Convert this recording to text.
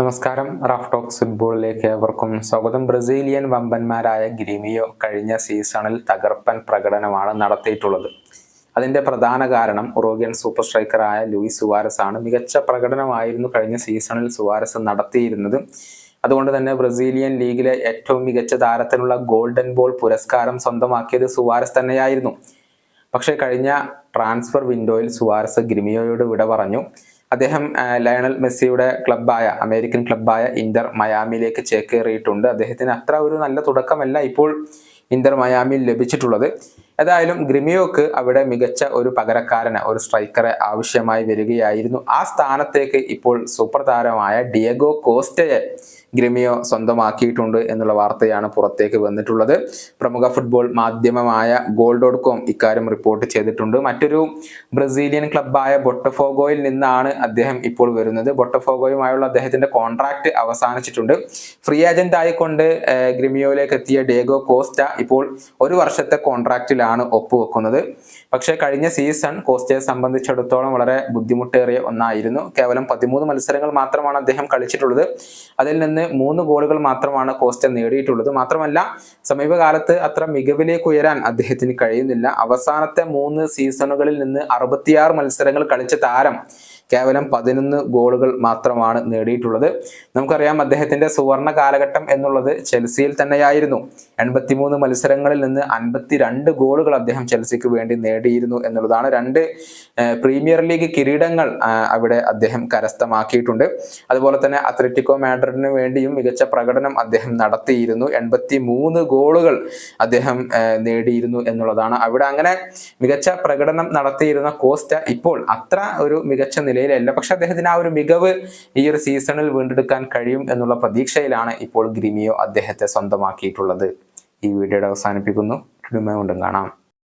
നമസ്കാരം. Raf talks ഫുട്ബോളിലേക്ക് ഏവർക്കും സ്വാഗതം. ബ്രസീലിയൻ വമ്പന്മാരായ ഗ്രിമിയോ കഴിഞ്ഞ സീസണിൽ തകർപ്പൻ പ്രകടനമാണ് നടത്തിയിട്ടുള്ളത്. അതിന്റെ പ്രധാന കാരണം ഉറോഗ്യൻ സൂപ്പർ സ്ട്രൈക്കറായ ലൂയിസ് സുവാരസ് ആണ്. മികച്ച പ്രകടനമായിരുന്നു കഴിഞ്ഞ സീസണിൽ സുവാരസ് നടത്തിയിരുന്നത്. അതുകൊണ്ട് തന്നെ ബ്രസീലിയൻ ലീഗിലെ ഏറ്റവും മികച്ച താരത്തിനുള്ള ഗോൾഡൻ ബോൾ പുരസ്കാരം സ്വന്തമാക്കിയത് സുവാരസ് തന്നെയായിരുന്നു. പക്ഷേ കഴിഞ്ഞ ട്രാൻസ്ഫർ വിൻഡോയിൽ സുവാരസ് ഗ്രിമിയോയോട് വിട പറഞ്ഞു. അദ്ദേഹം ലയണൽ മെസ്സിയുടെ ക്ലബ്ബായ അമേരിക്കൻ ക്ലബ്ബായ ഇന്റർ മയാമിയിലേക്ക് ചേക്കേറിയിട്ടുണ്ട്. അദ്ദേഹത്തിന് അത്ര ഒരു നല്ല തുടക്കമല്ല ഇപ്പോൾ ഇന്റർ മയാമിയിൽ ലഭിച്ചിട്ടുള്ളത്. ഏതായാലും ഗ്രിമിയോക്ക് അവിടെ മികച്ച ഒരു പകരക്കാരന് ഒരു സ്ട്രൈക്കറെ ആവശ്യമായി വരികയായിരുന്നു. ആ സ്ഥാനത്തേക്ക് ഇപ്പോൾ സൂപ്പർ താരമായ ഡിയഗോ കോസ്റ്റയെ ഗ്രിമിയോ സ്വന്തമാക്കിയിട്ടുണ്ട് എന്നുള്ള വാർത്തയാണ് പുറത്തേക്ക് വന്നിട്ടുള്ളത്. പ്രമുഖ ഫുട്ബോൾ മാധ്യമമായ ഗോൾ ഡോട്ട് കോം ഇക്കാര്യം റിപ്പോർട്ട് ചെയ്തിട്ടുണ്ട്. മറ്റൊരു ബ്രസീലിയൻ ക്ലബായ ബൊട്ടഫോഗോയിൽ നിന്നാണ് അദ്ദേഹം ഇപ്പോൾ വരുന്നത്. ബൊട്ടഫോഗോയുമായുള്ള അദ്ദേഹത്തിന്റെ കോൺട്രാക്ട് അവസാനിച്ചിട്ടുണ്ട്. ഫ്രീ ഏജന്റ് ആയിക്കൊണ്ട് ഗ്രിമിയോയിലേക്ക് എത്തിയ ഡേഗോ കോസ്റ്റ ഇപ്പോൾ ഒരു വർഷത്തെ കോൺട്രാക്റ്റിലാണ് ഒപ്പുവെക്കുന്നത്. പക്ഷേ കഴിഞ്ഞ സീസൺ കോസ്റ്റേ സംബന്ധിച്ചിടത്തോളം വളരെ ബുദ്ധിമുട്ടേറിയ ഒന്നായിരുന്നു. കേവലം പതിമൂന്ന് മത്സരങ്ങൾ മാത്രമാണ് അദ്ദേഹം കളിച്ചിട്ടുള്ളത്. അതിൽ നിന്ന് മൂന്ന് ഗോളുകൾ മാത്രമാണ് കോസ്റ്റ നേടിയിട്ടുള്ളത്. മാത്രമല്ല സമീപകാലത്ത് അത്ര മികവിലേക്ക് ഉയരാൻ അദ്ദേഹത്തിന് കഴിയുന്നില്ല. അവസാനത്തെ മൂന്ന് സീസണുകളിൽ നിന്ന് അറുപത്തിയാറ് മത്സരങ്ങൾ കളിച്ച താരം കേവലം പതിനൊന്ന് ഗോളുകൾ മാത്രമാണ് നേടിയിട്ടുള്ളത്. നമുക്കറിയാം അദ്ദേഹത്തിന്റെ സുവർണ കാലഘട്ടം എന്നുള്ളത് ചെൽസിയിൽ തന്നെയായിരുന്നു. എൺപത്തിമൂന്ന് മത്സരങ്ങളിൽ നിന്ന് അൻപത്തിരണ്ട് ഗോളുകൾ അദ്ദേഹം ചെൽസിക്ക് വേണ്ടി നേടിയിരുന്നു എന്നുള്ളതാണ് രണ്ട് പ്രീമിയർ ലീഗ് കിരീടങ്ങൾ അവിടെ അദ്ദേഹം കരസ്ഥമാക്കിയിട്ടുണ്ട്. അതുപോലെ തന്നെ അത്ലറ്റിക്കോ മാഡ്രിഡിന് വേണ്ടിയും മികച്ച പ്രകടനം അദ്ദേഹം നടത്തിയിരുന്നു. എൺപത്തി മൂന്ന് ഗോളുകൾ അദ്ദേഹം നേടിയിരുന്നു എന്നുള്ളതാണ്. അവിടെ അങ്ങനെ മികച്ച പ്രകടനം നടത്തിയിരുന്ന കോസ്റ്റ ഇപ്പോൾ അത്ര ഒരു മികച്ച നിലയിലല്ല. പക്ഷെ അദ്ദേഹത്തിന് ആ ഒരു മികവ് ഈ ഒരു സീസണിൽ വീണ്ടെടുക്കാൻ കഴിയും എന്നുള്ള പ്രതീക്ഷയിലാണ് ഇപ്പോൾ ഗ്രിമിയോ അദ്ദേഹത്തെ സ്വന്തമാക്കിയിട്ടുള്ളത്. ഈ വീഡിയോയുടെ അവസാനിപ്പിക്കുന്നു. കൊണ്ടും കാണാം.